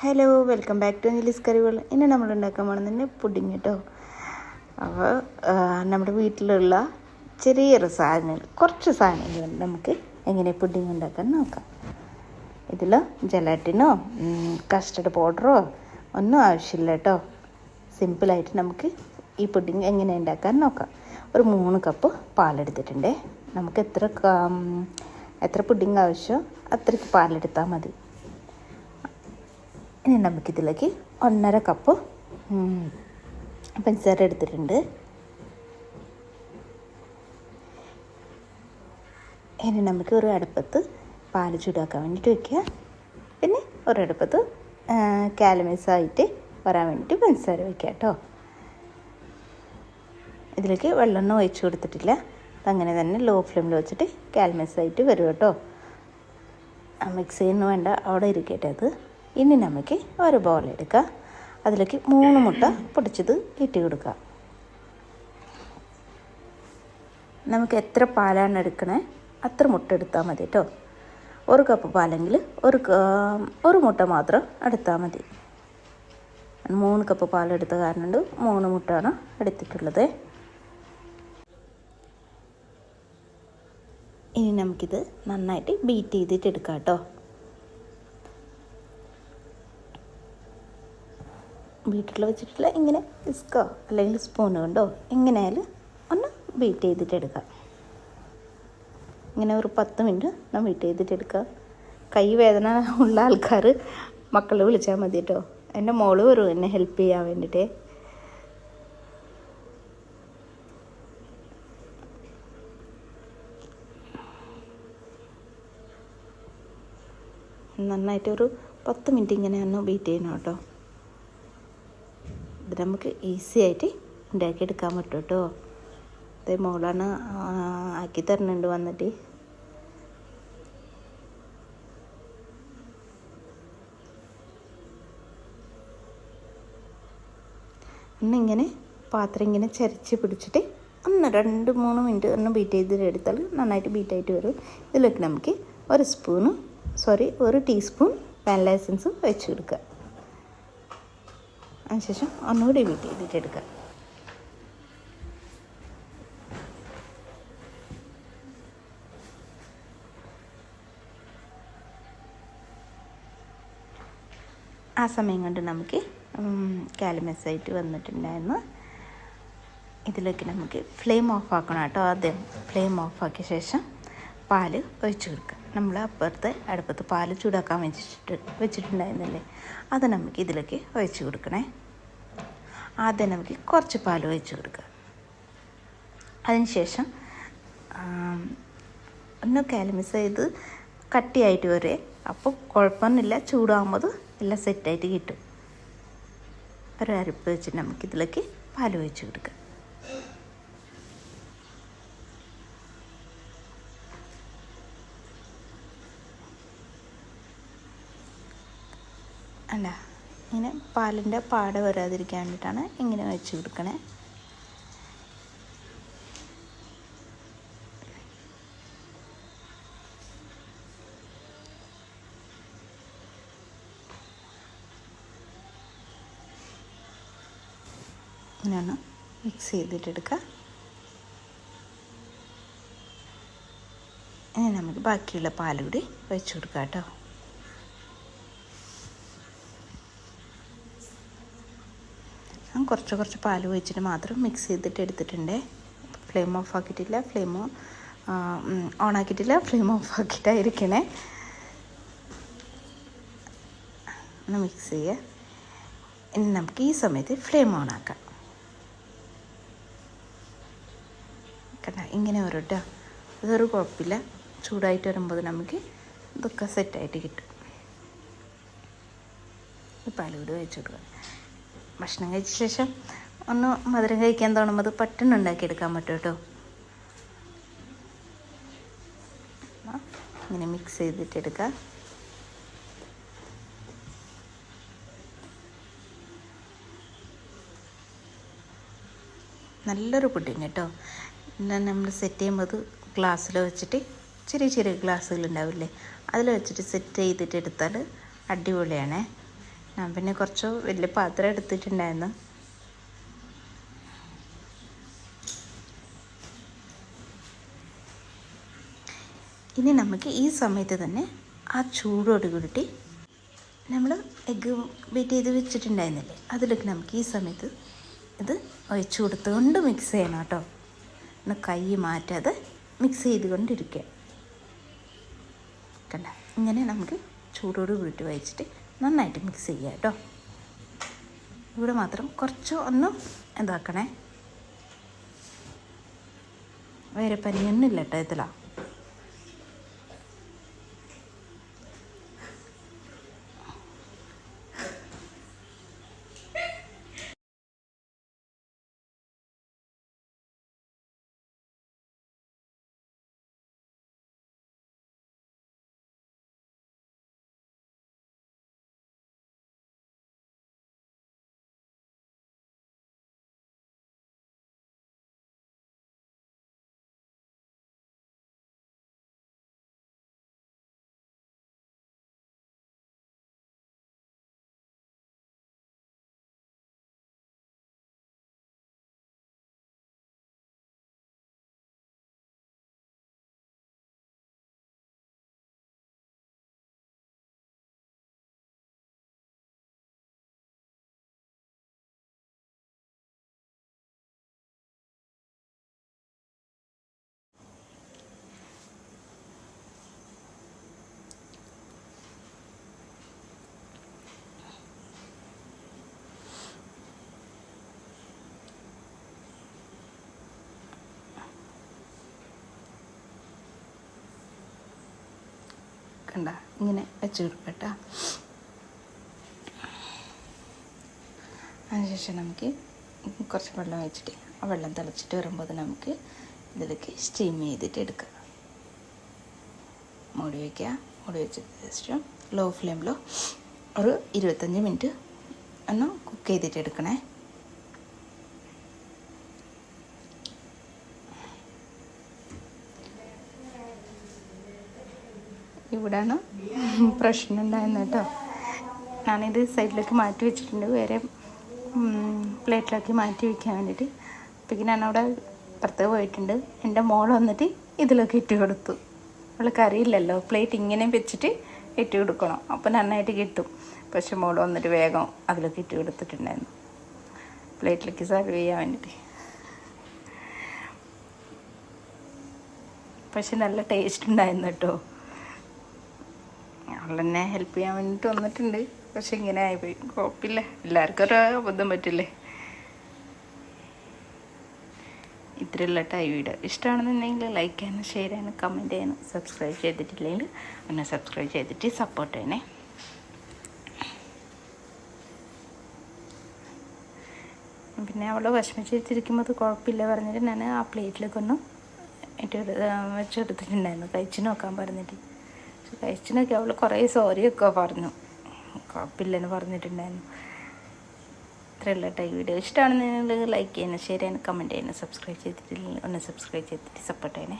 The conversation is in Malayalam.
Hello welcome back to Nili's കറികൾ ഇന്ന് നമ്മൾ ഉണ്ടാക്കാൻ പോകുന്നത് പുഡിങ് കേട്ടോ. അപ്പോൾ നമ്മുടെ വീട്ടിലുള്ള ചെറിയൊരു സാധനങ്ങൾ കുറച്ച് സാധനങ്ങൾ നമുക്ക് എങ്ങനെ പുഡിങ് ഉണ്ടാക്കാൻ നോക്കാം. ഇതിൽ ജലാറ്റിനോ കസ്റ്റർഡ് പൗഡറോ ഒന്നും ആവശ്യമില്ല കേട്ടോ. സിമ്പിളായിട്ട് നമുക്ക് ഈ പുഡിങ് എങ്ങനെ ഉണ്ടാക്കാൻ നോക്കാം. ഒരു മൂന്ന് കപ്പ് പാലെടുത്തിട്ടുണ്ട്. നമുക്ക് എത്ര എത്ര പുഡിങ് ആവശ്യമോ അത്രയ്ക്ക് പാലെടുത്താൽ മതി. ഇനി നമുക്കിതിലേക്ക് ഒന്നര കപ്പ് പഞ്ചസാര എടുത്തിട്ടുണ്ട്. ഇനി നമുക്ക് ഒരു അടുപ്പത്ത് പാൽ ചൂടാക്കാൻ വേണ്ടിയിട്ട് വെക്കുക. പിന്നെ ഒരടുപ്പത്ത് അടുപ്പത്ത് ആയിട്ട് വരാൻ വേണ്ടിയിട്ട് പഞ്ചസാര വയ്ക്കുക കേട്ടോ. ഇതിലേക്ക് വെള്ളമൊന്നും ഒഴിച്ചു കൊടുത്തിട്ടില്ല. അങ്ങനെ തന്നെ ലോ ഫ്ലെയിമിൽ വെച്ചിട്ട് കാൽമൈസ് ആയിട്ട് വരും കേട്ടോ. മിക്സ് ചെയ്യുന്ന വേണ്ട. അവിടെ ഇരിക്കട്ടെ അത്. ഇനി നമുക്ക് ഒരു ബോൾ എടുക്കുക അതിലേക്ക് മൂന്ന് മുട്ട പൊടിച്ചത് ഇട്ട് കൊടുക്കുക നമുക്ക് എത്ര പാലാണ് എടുക്കണേ അത്ര മുട്ട എടുത്താൽ മതി കേട്ടോ ഒരു കപ്പ് പാലെങ്കിൽ ഒരു ഒരു മുട്ട മാത്രം എടുത്താൽ മതി. മൂന്ന് കപ്പ് പാലെടുത്ത കാരണം കൊണ്ട് മൂന്ന് മുട്ടയാണ് എടുത്തിട്ടുള്ളത്. ഇനി നമുക്കിത് നന്നായിട്ട് ബീറ്റ് ചെയ്തിട്ട് എടുക്കാം കേട്ടോ വീട്ടിൽ വെച്ചിട്ടുള്ള ഇങ്ങനെ വിസ്കോ അല്ലെങ്കിൽ സ്പൂൺ കൊണ്ടോ എങ്ങനെയായാലും ഒന്ന് ബീറ്റ് ചെയ്തിട്ട് എടുക്കാം ഇങ്ങനെ ഒരു പത്ത് മിനിറ്റ് ഞാൻ ബീറ്റ് ചെയ്തിട്ട് എടുക്കുക. കൈ വേദന ഉള്ള ആൾക്കാർ മക്കളെ വിളിച്ചാൽ മതി കേട്ടോ. എന്റെ മോൾ വരും എന്നെ ഹെൽപ്പ് ചെയ്യാൻ വേണ്ടിയിട്ട്. നന്നായിട്ടൊരു പത്ത് മിനിറ്റ് ഇങ്ങനെ ഒന്ന് ബീറ്റ് ചെയ്യണം കേട്ടോ. ഇത് നമുക്ക് ഈസി ആയിട്ട് ഉണ്ടാക്കിയെടുക്കാൻ പറ്റും കേട്ടോ ഇത് മോളാണ് ആക്കി തരണുണ്ട് വന്നിട്ട്. ഒന്നിങ്ങനെ പാത്രം ഇങ്ങനെ ചരിച്ച് പിടിച്ചിട്ട് ഒന്ന് രണ്ട് മൂന്ന് മിനിറ്റ് ഒന്ന് ബീറ്റ് ചെയ്ത് എടുത്താൽ നന്നായിട്ട് ബീറ്റായിട്ട് വരും. ഇതിലേക്ക് നമുക്ക് ഒരു സ്പൂണ് സോറി ഒരു ടീസ്പൂൺ വാനില എസൻസ് വെച്ച് കൊടുക്കുക. അതിനുശേഷം ഒന്നുകൂടി ബീറ്റ് ചെയ്തിട്ട് എടുക്കുക. ആ സമയം കൊണ്ട് നമുക്ക് കാലമെസ്സായിട്ട് വന്നിട്ടുണ്ടായിരുന്നു. ഇതിലേക്ക് നമുക്ക് ഫ്ലെയിം ഓഫ് ആക്കണം കേട്ടോ ആദ്യം. ഫ്ലെയിം ഓഫ് ആക്കിയ ശേഷം പാൽ ഒഴിച്ച് കൊടുക്കുക. നമ്മൾ അപ്പുറത്തെ അടുപ്പത്ത് പാൽ ചൂടാക്കാൻ വെച്ചിട്ട് വെച്ചിട്ടുണ്ടായിരുന്നില്ലേ? അത് നമുക്ക് ഇതിലേക്ക് ഒഴിച്ച് കൊടുക്കണേ. ആദ്യം നമുക്ക് കുറച്ച് പാൽ ഒഴിച്ച് കൊടുക്കുക. അതിനുശേഷം ശേഷം ഒന്ന് കാലമിസ് ചെയ്ത് കട്ടിയായിട്ട് വരെ അപ്പോൾ കുഴപ്പമൊന്നുമില്ല. ചൂടാകുമ്പോൾ എല്ലാം സെറ്റായിട്ട് കിട്ടും. ഒരു അരിപ്പ് വെച്ചിട്ട് നമുക്കിതിലേക്ക് പാൽ ഒഴിച്ച് കൊടുക്കാം അല്ല ഇങ്ങനെ പാലിന്റെ പാട വരാതിരിക്കാൻ വേണ്ടിയിട്ടാണ് ഇങ്ങനെ വെച്ച് കൊടുക്കണേ. ഇങ്ങനെയാണ് മിക്സ് ചെയ്തിട്ടെടുക്കുക. ഇനി നമുക്ക് ബാക്കിയുള്ള പാലുകൂടി കൂടി കൊടുക്കാം കേട്ടോ. കുറച്ച് കുറച്ച് പാൽ ഒഴിച്ചിട്ട് മാത്രം മിക്സ് ചെയ്തിട്ട് എടുത്തിട്ടുണ്ട്. ഫ്ലെയിം ഓഫ് ആക്കിയിട്ടില്ല ഫ്ലെയിം ഓൺ ആക്കിയിട്ടില്ല ഫ്ലെയിം ഓഫ് ആക്കിയിട്ടായിരിക്കണേ. ഒന്ന് മിക്സ് ചെയ്യുക ഇനി നമുക്ക് ഈ സമയത്ത് ഫ്ലെയിം ഓൺ ആക്കാം. കണ്ട? ഇങ്ങനെ വരും കേട്ടോ അതൊരു കുഴപ്പമില്ല. ചൂടായിട്ട് വരുമ്പോൾ നമുക്ക് ഇതൊക്കെ സെറ്റായിട്ട് കിട്ടും. പാലുകൂടി വെച്ചു കൊടുക്കുക ഭക്ഷണം കഴിച്ച ശേഷം ഒന്ന് മധുരം കഴിക്കാൻ തോന്നുമ്പോൾ അത് പെട്ടെന്ന് ഉണ്ടാക്കിയെടുക്കാൻ പറ്റും കേട്ടോ. ഇങ്ങനെ മിക്സ് ചെയ്തിട്ട് എടുക്കുക നല്ലൊരു പുഡിങ് കേട്ടോ. പിന്നെ നമ്മൾ സെറ്റ് ചെയ്യുമ്പോൾ അത് ഗ്ലാസ്സിൽ വെച്ചിട്ട് ചെറിയ ചെറിയ ഗ്ലാസ്സുകൾ ഉണ്ടാവില്ലേ? അതിൽ വെച്ചിട്ട് സെറ്റ് ചെയ്തിട്ട് എടുത്താൽ അടിപൊളിയാണേ. ഞാൻ പിന്നെ കുറച്ച് വലിയ പാത്രം എടുത്തിട്ടുണ്ടായിരുന്നു. ഇനി നമുക്ക് ഈ സമയത്ത് തന്നെ ആ ചൂടോട് കൂടിയിട്ട് നമ്മൾ എഗ്ഗ് ബീറ്റ് ചെയ്ത് വെച്ചിട്ടുണ്ടായിരുന്നില്ലേ? അതിലേക്ക് നമുക്ക് ഈ സമയത്ത് ഇത് ഒഴിച്ചു കൊടുത്തുകൊണ്ട് മിക്സ് ചെയ്യണം കേട്ടോ. ഒന്ന് കൈ മാറ്റാതെ മിക്സ് ചെയ്തുകൊണ്ടിരിക്കുക. കണ്ട? ഇങ്ങനെ നമുക്ക് ചൂടോട് കൂടിയിട്ട് വഹിച്ചിട്ട് നന്നായിട്ട് മിക്സ് ചെയ്യുക കേട്ടോ. ഇവിടെ മാത്രം കുറച്ച് ഒന്ന് എന്താക്കണേ വേറെ പനിയൊന്നും ഇല്ല കേട്ടോ ഇതിലാണ് കണ്ട ഇങ്ങനെ വെച്ച് കൊടുക്കട്ടോ. അതിനുശേഷം നമുക്ക് കുറച്ച് വെള്ളം വെച്ചിട്ട് ആ വെള്ളം തിളച്ചിട്ട് വരുമ്പോൾ നമുക്ക് ഇതിലേക്ക് സ്റ്റീം ചെയ്തിട്ട് എടുക്കുക മൂടി വയ്ക്കുക മൂടി വെച്ചതിന് ശേഷം ലോ ഫ്ലെയിമിലോ ഒരു ഇരുപത്തഞ്ച് മിനിറ്റ് ഒന്ന് കുക്ക് ചെയ്തിട്ട് എടുക്കണേ. ഇവിടാണ് പ്രശ്നം ഉണ്ടായിരുന്നത് കേട്ടോ. ഞാനിത് സൈഡിലേക്ക് മാറ്റി വെച്ചിട്ടുണ്ട്. വേറെ പ്ലേറ്റിലാക്കി മാറ്റി വയ്ക്കാൻ വേണ്ടിയിട്ട്. അപ്പം ഞാൻ അവിടെ പുറത്ത് പോയിട്ടുണ്ട്. എന്റെ മോൾ വന്നിട്ട് ഇതിലൊക്കെ ഇട്ട് കൊടുത്തു. അവൾക്ക് അറിയില്ലല്ലോ. പ്ലേറ്റ് ഇങ്ങനെ വെച്ചിട്ട് ഇട്ട് കൊടുക്കണം. അപ്പോൾ നന്നായിട്ട് കിട്ടും. പക്ഷെ മോൾ വന്നിട്ട് വേഗം അതിലൊക്കെ ഇട്ട് കൊടുത്തിട്ടുണ്ടായിരുന്നു. പ്ലേറ്റിലേക്ക് സർവ് ചെയ്യാൻ വേണ്ടിയിട്ട്. പക്ഷെ നല്ല ടേസ്റ്റ് ഉണ്ടായിരുന്നു കേട്ടോ. അവളെന്നെ ഹെൽപ്പ് ചെയ്യാൻ വേണ്ടിയിട്ട് വന്നിട്ടുണ്ട്. പക്ഷെ ഇങ്ങനെ ആയിപ്പോയി. കുഴപ്പമില്ല എല്ലാവർക്കും ഒരു അബദ്ധം പറ്റില്ലേ? ഇത്രയുള്ള ടൈം വീഡിയോ. ഇഷ്ടമാണെന്നുണ്ടെങ്കിൽ ലൈക്ക് ചെയ്യാനും ഷെയർ ചെയ്യാനും കമന്റ് ചെയ്യാനും സബ്സ്ക്രൈബ് ചെയ്തിട്ടില്ലെങ്കിൽ ഒന്ന് സബ്സ്ക്രൈബ് ചെയ്തിട്ട് സപ്പോർട്ട് ചെയ്യണേ. പിന്നെ അവൾ വിഷമിച്ചിരിക്കുമ്പോൾ അത് കുഴപ്പമില്ല പറഞ്ഞിട്ട് ഞാൻ ആ പ്ലേറ്റിലേക്ക് ഏറ്റവും വെച്ചെടുത്തിട്ടുണ്ടായിരുന്നു. കഴിച്ചു നോക്കാൻ പറഞ്ഞിട്ട്. പക്ഷെ കഴിച്ചിനൊക്കെ അവൾ കുറേ സോറിയൊക്കെ പറഞ്ഞു. കുഴപ്പമില്ലെന്ന് പറഞ്ഞിട്ടുണ്ടായിരുന്നു. ഇത്രയുള്ള ഈ വീഡിയോ ഇഷ്ടമാണെന്നുണ്ടെങ്കിൽ ലൈക്ക് ചെയ്യാനും ഷെയർ ചെയ്യാനും കമന്റ് ചെയ്യാനും സബ്സ്ക്രൈബ് ചെയ്തിട്ടില്ലെങ്കിൽ ഒന്ന് സബ്സ്ക്രൈബ് ചെയ്തിട്ട് സപ്പോർട്ട് ചെയ്യണേ.